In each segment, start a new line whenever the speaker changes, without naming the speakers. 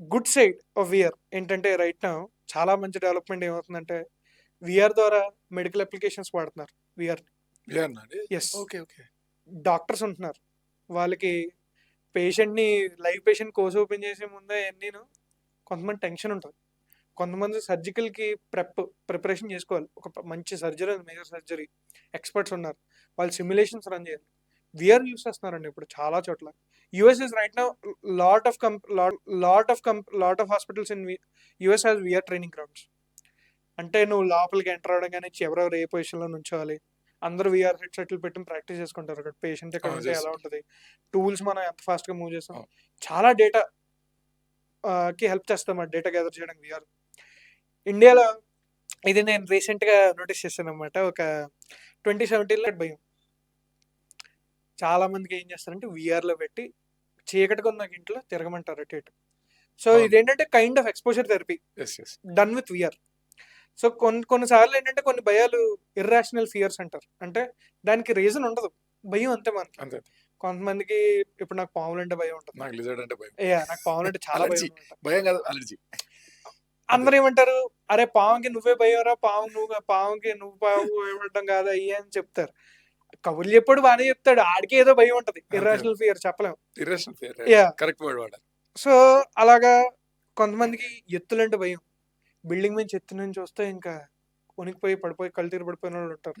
Good side of VR ఏంటంటే right now చాలా మంచి డెవలప్మెంట్ ఏమవుతుందంటే విఆర్ ద్వారా మెడికల్ అప్లికేషన్స్ వాడుతున్నారు VR yes
okay okay.
Doctors ఉంటున్నారు. వాళ్ళకి పేషెంట్ని లైవ్ పేషెంట్ కోర్స్ ఓపెన్ చేసే ముందే నేను కొంతమంది టెన్షన్ ఉంటుంది. కొంతమంది సర్జికల్కి ప్రెప్ ప్రిపరేషన్ చేసుకోవాలి. ఒక మంచి సర్జరీ మేజర్ సర్జరీ ఎక్స్పర్ట్స్ ఉన్నారు. వాళ్ళు సిమ్యులేషన్స్ రన్ చేయాలి. విఆర్ యూస్ చేస్తున్నారండి ఇప్పుడు చాలా చోట్ల. US is right now lot of comp lot of comp lot of hospitals in US has VR training grounds అంటే నువ్వు లోపలికి ఎంటర్ అవడం కానీ ఎవరెవరు ఏ పొజిషన్లో నుంచోవాలి అందరూ విఆర్ హెడ్సెట్లు పెట్టి ప్రాక్టీస్ చేసుకుంటారు అక్కడ. పేషెంట్ ఎక్కడ ఉంటే ఎలా. ఉంటుంది? టూల్స్ మనం ఎంత ఫాస్ట్గా మూవ్ చేస్తాం. చాలా డేటా కి హెల్ప్ చేస్తాం ఆ డేటా గ్యాదర్ చేయడానికి విఆర్ ఇండియాలో ఇది నేను రీసెంట్గా నోటీస్ చేశాను అనమాట ఒక ట్వంటీ సెవెంటీన్లో భయం చాలా మందికి ఏం చేస్తారంటే VR లో పెట్టి చీకటిగా ఉన్న ఇంట్లో తిరగమంటారు అటు ఇటు. సో
అవును.
ఇదేంటంటే kind of exposure therapy
is is
done with VR so కొన్ని కొన్నిసార్లు ఏంటంటే కొన్ని భయాలు ఇర్రాషనల్ ఫియర్స్ అంటారు. అంటే దానికి రీజన్ ఉండదు. భయం అంతే మనకి
అంతే.
కొంతమందికి ఇప్పుడు నాకు పాములు అంటే భయం ఉంటుంది.
నాకు లిజర్డ్ అంటే భయం.
యా నాకు పాములు అంటే చాలా భయం
Allergy.
ఉంటుంది.
భయం కాదు అలర్జీ
అందరూ ఏమంటారు? అరే పావుకి నువ్వే భయంరా పావు నువ్వు పావుకి నువ్వు పావు భయపడడం కాదా అయ్యే అని చెప్తారు. కబుర్లు చెప్పాడు బాగానే చెప్తాడు. ఆడికి ఏదో భయం ఉంటది. ఇర్రాషనల్ ఫియర్ చెప్పలేం.
Irrational fear
yeah
correct word వాడాలి
సో అలాగా కొంతమందికి ఎత్తులంటే భయం. బిల్డింగ్ నుంచి ఎత్తు నుంచి వస్తే ఇంకా ఉనికిపోయి పడిపోయి కళ్ళు తిరిగి పడిపోయిన వాళ్ళు ఉంటారు.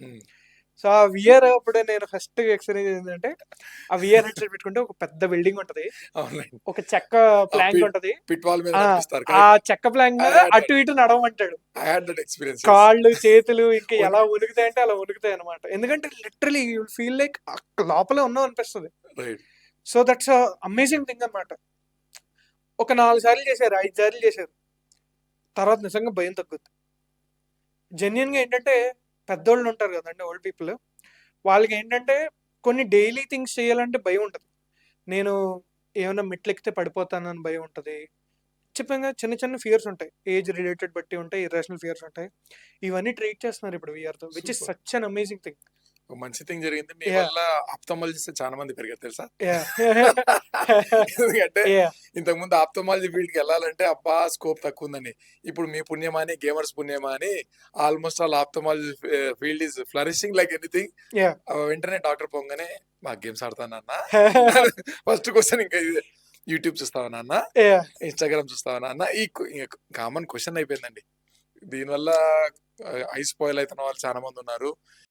సో ఆ విఆర్ అప్పుడే నేను ఫస్ట్ ఎక్స్పీరియన్స్ ఏంటంటే ఆ విఆర్ హెడ్సెట్ పెట్టుకుంటే ఒక పెద్ద బిల్డింగ్ ఉంటది. ఒక చెక్క ప్లాంక్ ఉంటది. ఆ, చెక్క ప్లాంక్ మీద అటు ఇటు నడవమంటాడు. కాళ్ళు చేతులు ఇంకా ఎలా ఉనుకుతాయి అంటే అలా ఉనుకుతాయి అనమాట ఎందుకంటే లిటరలీ యూ ఫీల్ లైక్ లోపలే ఉన్నాం అనిపిస్తుంది. సో దట్స్ అమేజింగ్ థింగ్ అన్నమాట. ఒక నాలుగు సార్లు చేశారు ఐదు సార్లు చేశారు. తర్వాత నిజంగా భయం తగ్గుద్ది. జెన్యున్గా ఏంటంటే పెద్దోళ్ళు ఉంటారు కదండి ఓల్డ్ పీపుల్ వాళ్ళకి ఏంటంటే కొన్ని డైలీ థింగ్స్ చేయాలంటే భయం ఉంటుంది. నేను ఏమైనా మెట్లు ఎక్కితే పడిపోతానని భయం ఉంటుంది. చెప్పంగా చిన్న చిన్న ఫియర్స్ ఉంటాయి. ఏజ్ రిలేటెడ్ బట్టి ఉంటాయి ఇర్రేషనల్ ఫియర్స్ ఉంటాయి. ఇవన్నీ ట్రీట్ చేస్తున్నారు ఇప్పుడు విఆర్తో which is. Such an amazing thing
ఒక మంచి థింగ్ జరిగింది. మీ. వల్ల ఆప్తమాలజిస్ట్ చాలా మంది పెరిగారు తెలుసా? ఎందుకంటే ఇంతకు ముందు ఆప్తమాలజీ ఫీల్డ్కి వెళ్ళాలంటే అబ్బా స్కోప్ తక్కువ ఉందని ఇప్పుడు మీ పుణ్యమా అని గేమర్స్ పుణ్యమా అని almost all ophthalmology field is flourishing like anything. వెంటనే డాక్టర్ పొంగనే మా గేమ్స్ ఆడతానన్న ఫస్ట్ క్వశ్చన్ ఇంకా ఇదే యూట్యూబ్ చూస్తావా నాన్న? ఇన్స్టాగ్రామ్ చూస్తావా నాన్న? ఈ కామన్ క్వశ్చన్ అయిపోయిందండి. దీనివల్ల ఐ స్పాయిల్ అవుతున్న వాళ్ళు చాలా మంది ఉన్నారు.